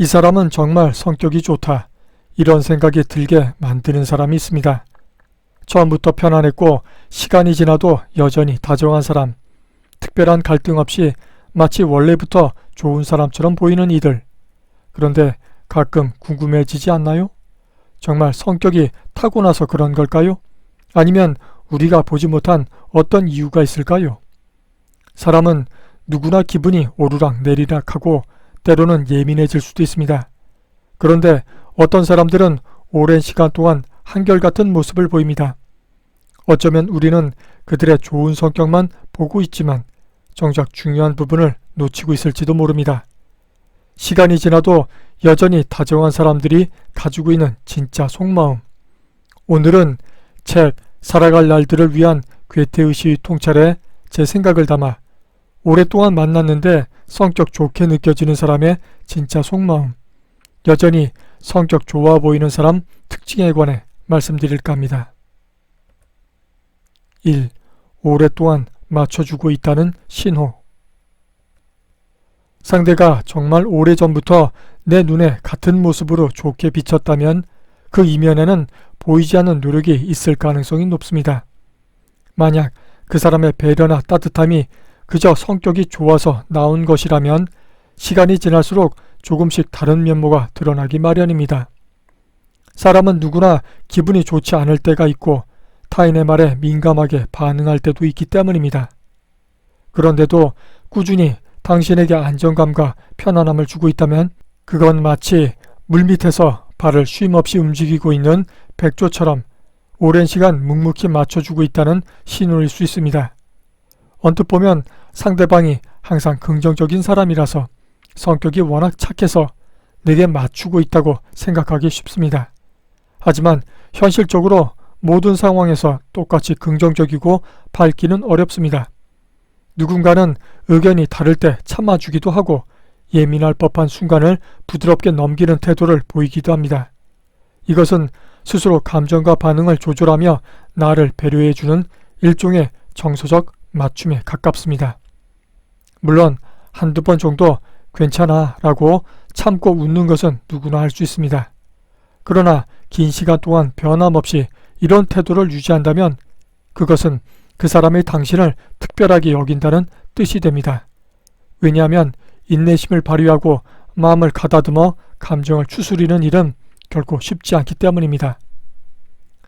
이 사람은 정말 성격이 좋다. 이런 생각이 들게 만드는 사람이 있습니다. 처음부터 편안했고 시간이 지나도 여전히 다정한 사람, 특별한 갈등 없이 마치 원래부터 좋은 사람처럼 보이는 이들. 그런데 가끔 궁금해지지 않나요? 정말 성격이 타고나서 그런 걸까요? 아니면 우리가 보지 못한 어떤 이유가 있을까요? 사람은 누구나 기분이 오르락 내리락 하고 때로는 예민해질 수도 있습니다. 그런데 어떤 사람들은 오랜 시간 동안 한결같은 모습을 보입니다. 어쩌면 우리는 그들의 좋은 성격만 보고 있지만 정작 중요한 부분을 놓치고 있을지도 모릅니다. 시간이 지나도 여전히 다정한 사람들이 가지고 있는 진짜 속마음. 오늘은 책 살아갈 날들을 위한 괴테의식 통찰에 제 생각을 담아 오랫동안 만났는데 성격 좋게 느껴지는 사람의 진짜 속마음, 여전히 성격 좋아 보이는 사람 특징에 관해 말씀드릴까 합니다. 1. 오랫동안 맞춰주고 있다는 신호. 상대가 정말 오래전부터 내 눈에 같은 모습으로 좋게 비쳤다면 그 이면에는 보이지 않는 노력이 있을 가능성이 높습니다. 만약 그 사람의 배려나 따뜻함이 그저 성격이 좋아서 나온 것이라면 시간이 지날수록 조금씩 다른 면모가 드러나기 마련입니다. 사람은 누구나 기분이 좋지 않을 때가 있고 타인의 말에 민감하게 반응할 때도 있기 때문입니다. 그런데도 꾸준히 당신에게 안정감과 편안함을 주고 있다면 그건 마치 물밑에서 발을 쉼없이 움직이고 있는 백조처럼 오랜 시간 묵묵히 맞춰주고 있다는 신호일 수 있습니다. 언뜻 보면 상대방이 항상 긍정적인 사람이라서 성격이 워낙 착해서 내게 맞추고 있다고 생각하기 쉽습니다. 하지만 현실적으로 모든 상황에서 똑같이 긍정적이고 밝기는 어렵습니다. 누군가는 의견이 다를 때 참아주기도 하고 예민할 법한 순간을 부드럽게 넘기는 태도를 보이기도 합니다. 이것은 스스로 감정과 반응을 조절하며 나를 배려해주는 일종의 정서적 맞춤에 가깝습니다. 물론 한두 번 정도 괜찮아 라고 참고 웃는 것은 누구나 할 수 있습니다. 그러나 긴 시간 동안 변함없이 이런 태도를 유지한다면 그것은 그 사람이 당신을 특별하게 여긴다는 뜻이 됩니다. 왜냐하면 인내심을 발휘하고 마음을 가다듬어 감정을 추스리는 일은 결코 쉽지 않기 때문입니다.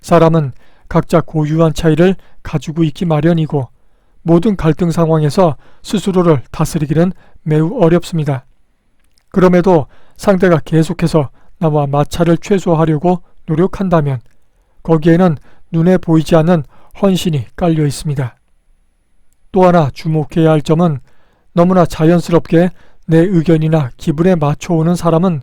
사람은 각자 고유한 차이를 가지고 있기 마련이고 모든 갈등 상황에서 스스로를 다스리기는 매우 어렵습니다. 그럼에도 상대가 계속해서 나와 마찰을 최소화하려고 노력한다면 거기에는 눈에 보이지 않는 헌신이 깔려 있습니다. 또 하나 주목해야 할 점은 너무나 자연스럽게 내 의견이나 기분에 맞춰오는 사람은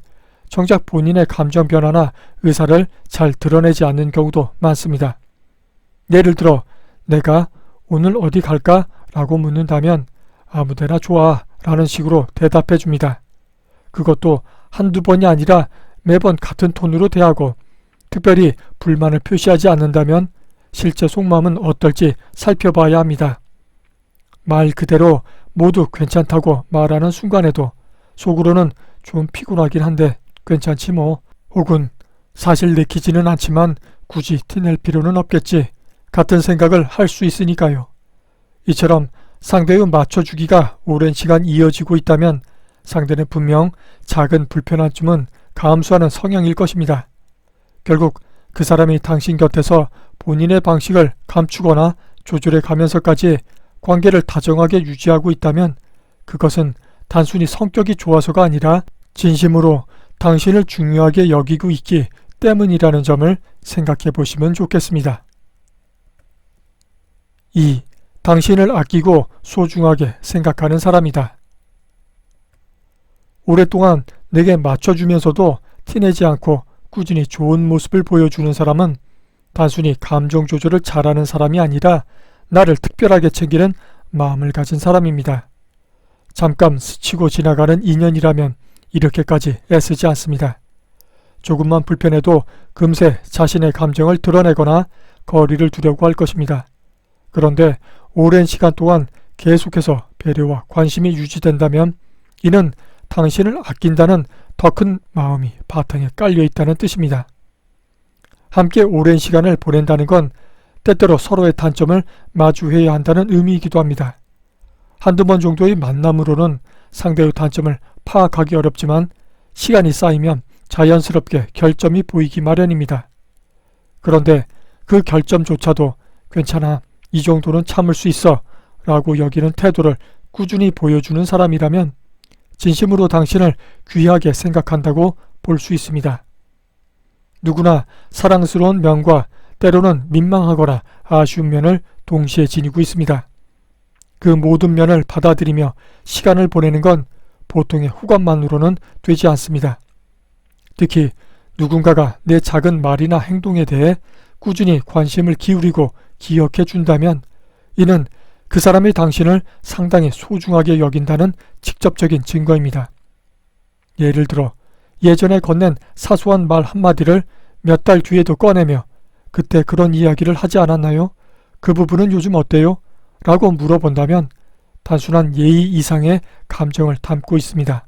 정작 본인의 감정 변화나 의사를 잘 드러내지 않는 경우도 많습니다. 예를 들어 내가 오늘 어디 갈까? 라고 묻는다면 아무데나 좋아 라는 식으로 대답해 줍니다. 그것도 한두 번이 아니라 매번 같은 톤으로 대하고 특별히 불만을 표시하지 않는다면 실제 속마음은 어떨지 살펴봐야 합니다. 말 그대로 모두 괜찮다고 말하는 순간에도 속으로는 좀 피곤하긴 한데 괜찮지 뭐 혹은 사실 내키지는 않지만 굳이 티낼 필요는 없겠지 같은 생각을 할 수 있으니까요. 이처럼 상대의 맞춰주기가 오랜 시간 이어지고 있다면 상대는 분명 작은 불편함쯤은 감수하는 성향일 것입니다. 결국 그 사람이 당신 곁에서 본인의 방식을 감추거나 조절해 가면서까지 관계를 다정하게 유지하고 있다면 그것은 단순히 성격이 좋아서가 아니라 진심으로 당신을 중요하게 여기고 있기 때문이라는 점을 생각해 보시면 좋겠습니다. 2. 당신을 아끼고 소중하게 생각하는 사람이다. 오랫동안 내게 맞춰주면서도 티내지 않고 꾸준히 좋은 모습을 보여주는 사람은 단순히 감정 조절을 잘하는 사람이 아니라 나를 특별하게 챙기는 마음을 가진 사람입니다. 잠깐 스치고 지나가는 인연이라면 이렇게까지 애쓰지 않습니다. 조금만 불편해도 금세 자신의 감정을 드러내거나 거리를 두려고 할 것입니다. 그런데 오랜 시간 동안 계속해서 배려와 관심이 유지된다면 이는 당신을 아낀다는 더 큰 마음이 바탕에 깔려 있다는 뜻입니다. 함께 오랜 시간을 보낸다는 건 때때로 서로의 단점을 마주해야 한다는 의미이기도 합니다. 한두 번 정도의 만남으로는 상대의 단점을 파악하기 어렵지만 시간이 쌓이면 자연스럽게 결점이 보이기 마련입니다. 그런데 그 결점조차도 괜찮아, 이 정도는 참을 수 있어 라고 여기는 태도를 꾸준히 보여주는 사람이라면 진심으로 당신을 귀하게 생각한다고 볼 수 있습니다. 누구나 사랑스러운 면과 때로는 민망하거나 아쉬운 면을 동시에 지니고 있습니다. 그 모든 면을 받아들이며 시간을 보내는 건 보통의 후관만으로는 되지 않습니다. 특히 누군가가 내 작은 말이나 행동에 대해 꾸준히 관심을 기울이고 기억해 준다면 이는 그 사람이 당신을 상당히 소중하게 여긴다는 직접적인 증거입니다. 예를 들어 예전에 건넨 사소한 말 한마디를 몇 달 뒤에도 꺼내며 그때 그런 이야기를 하지 않았나요? 그 부분은 요즘 어때요? 라고 물어본다면 단순한 예의 이상의 감정을 담고 있습니다.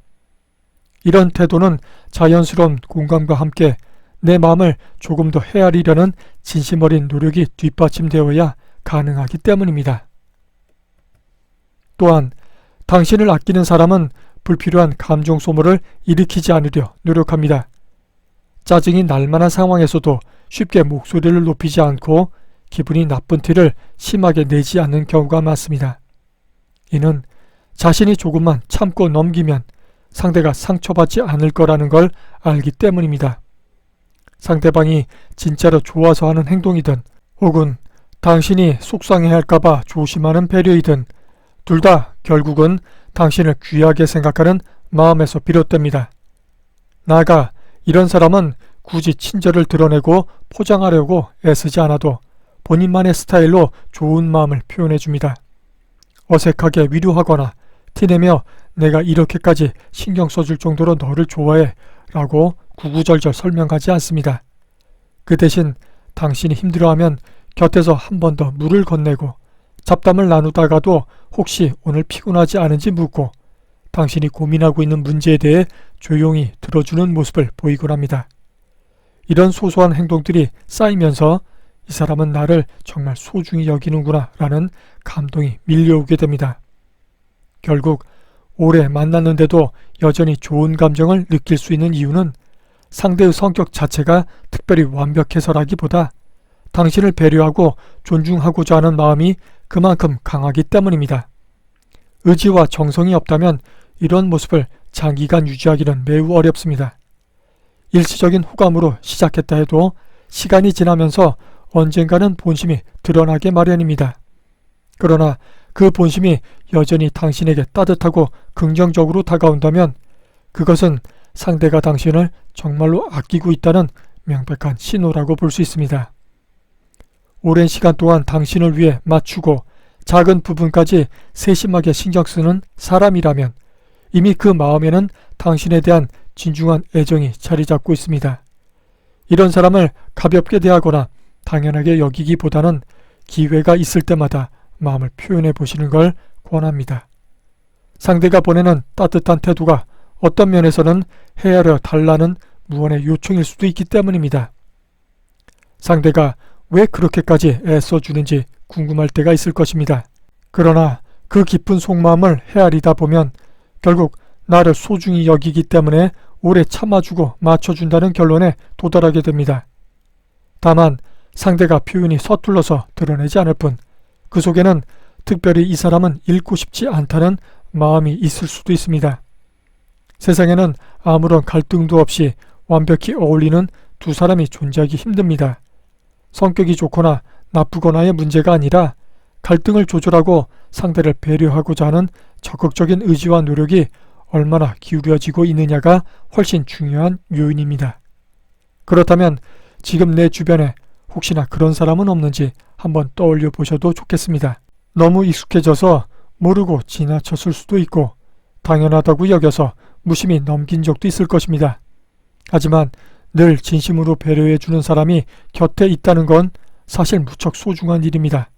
이런 태도는 자연스러운 공감과 함께 내 마음을 조금 더 헤아리려는 진심 어린 노력이 뒷받침되어야 가능하기 때문입니다. 또한 당신을 아끼는 사람은 불필요한 감정 소모를 일으키지 않으려 노력합니다. 짜증이 날 만한 상황에서도 쉽게 목소리를 높이지 않고 기분이 나쁜 티를 심하게 내지 않는 경우가 많습니다. 이는 자신이 조금만 참고 넘기면 상대가 상처받지 않을 거라는 걸 알기 때문입니다. 상대방이 진짜로 좋아서 하는 행동이든 혹은 당신이 속상해 할까봐 조심하는 배려이든 둘 다 결국은 당신을 귀하게 생각하는 마음에서 비롯됩니다. 나아가 이런 사람은 굳이 친절을 드러내고 포장하려고 애쓰지 않아도 본인만의 스타일로 좋은 마음을 표현해 줍니다. 어색하게 위로하거나 티내며 내가 이렇게까지 신경 써줄 정도로 너를 좋아해 라고 구구절절 설명하지 않습니다. 그 대신 당신이 힘들어하면 곁에서 한 번 더 물을 건네고 잡담을 나누다가도 혹시 오늘 피곤하지 않은지 묻고 당신이 고민하고 있는 문제에 대해 조용히 들어주는 모습을 보이곤 합니다. 이런 소소한 행동들이 쌓이면서 이 사람은 나를 정말 소중히 여기는구나 라는 감동이 밀려오게 됩니다. 결국 오래 만났는데도 여전히 좋은 감정을 느낄 수 있는 이유는 상대의 성격 자체가 특별히 완벽해서라기보다 당신을 배려하고 존중하고자 하는 마음이 그만큼 강하기 때문입니다. 의지와 정성이 없다면 이런 모습을 장기간 유지하기는 매우 어렵습니다. 일시적인 호감으로 시작했다 해도 시간이 지나면서 언젠가는 본심이 드러나게 마련입니다. 그러나 그 본심이 여전히 당신에게 따뜻하고 긍정적으로 다가온다면 그것은 상대가 당신을 정말로 아끼고 있다는 명백한 신호라고 볼 수 있습니다. 오랜 시간 동안 당신을 위해 맞추고 작은 부분까지 세심하게 신경 쓰는 사람이라면 이미 그 마음에는 당신에 대한 진중한 애정이 자리 잡고 있습니다. 이런 사람을 가볍게 대하거나 당연하게 여기기보다는 기회가 있을 때마다 마음을 표현해 보시는 걸 권합니다. 상대가 보내는 따뜻한 태도가 어떤 면에서는 헤아려 달라는 무언의 요청일 수도 있기 때문입니다. 상대가 왜 그렇게까지 애써 주는지 궁금할 때가 있을 것입니다. 그러나 그 깊은 속마음을 헤아리다 보면 결국 나를 소중히 여기기 때문에 오래 참아주고 맞춰준다는 결론에 도달하게 됩니다. 다만 상대가 표현이 서툴러서 드러내지 않을 뿐 그 속에는 특별히 이 사람은 잃고 싶지 않다는 마음이 있을 수도 있습니다. 세상에는 아무런 갈등도 없이 완벽히 어울리는 두 사람이 존재하기 힘듭니다. 성격이 좋거나 나쁘거나의 문제가 아니라 갈등을 조절하고 상대를 배려하고자 하는 적극적인 의지와 노력이 얼마나 기울여지고 있느냐가 훨씬 중요한 요인입니다. 그렇다면 지금 내 주변에 혹시나 그런 사람은 없는지 한번 떠올려 보셔도 좋겠습니다. 너무 익숙해져서 모르고 지나쳤을 수도 있고 당연하다고 여겨서 무심히 넘긴 적도 있을 것입니다. 하지만 늘 진심으로 배려해 주는 사람이 곁에 있다는 건 사실 무척 소중한 일입니다.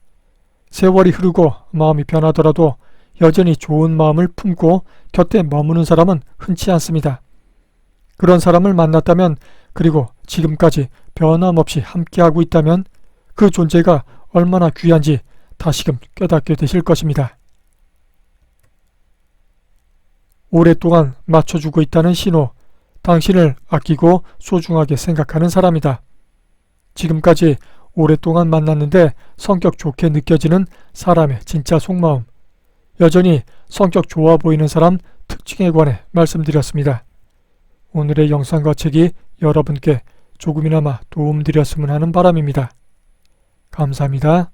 세월이 흐르고 마음이 변하더라도 여전히 좋은 마음을 품고 곁에 머무는 사람은 흔치 않습니다. 그런 사람을 만났다면 그리고 지금까지 변함없이 함께하고 있다면 그 존재가 얼마나 귀한지 다시금 깨닫게 되실 것입니다. 오랫동안 맞춰주고 있다는 신호, 당신을 아끼고 소중하게 생각하는 사람이다. 지금까지 오랫동안 만났는데 성격 좋게 느껴지는 사람의 진짜 속마음, 여전히 성격 좋아 보이는 사람 특징에 관해 말씀드렸습니다. 오늘의 영상과 책이 여러분께 조금이나마 도움드렸으면 하는 바람입니다. 감사합니다.